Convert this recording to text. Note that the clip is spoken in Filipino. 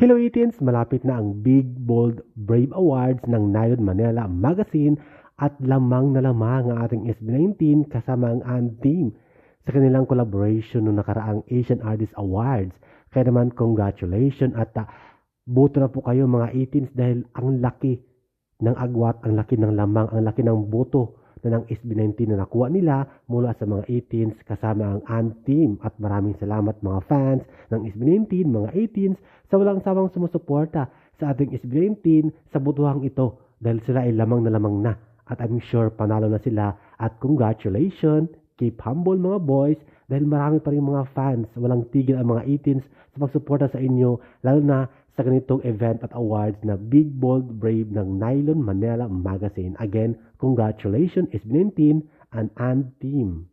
Hello 18s! Malapit na ang Big Bold Brave Awards ng Nylon Manila Magazine at lamang na lamang ang ating SB19 kasama ang AND team sa kanilang collaboration noong nakaraang Asian Artist Awards. Kaya naman congratulations at uh, buto na po kayo mga 18s dahil ang laki ng agwat, ang laki ng lamang, ang laki ng buto na ng SB19 na nakuha nila mula sa mga 18s kasama ang ANT team. At maraming salamat mga fans ng SB19, mga 18s sa walang sawang sumusuporta sa ating SB19 sa butuhang ito dahil sila ay lamang na lamang na. At I'm sure panalo na sila at congratulations, keep humble mga boys dahil marami pa rin mga fans, walang tigil ang mga 18s sa pagsuporta sa inyo lalo na sa ganitong event at awards na Big Bold Brave ng Nylon Manila Magazine. Again, congratulations SB19 and AND team.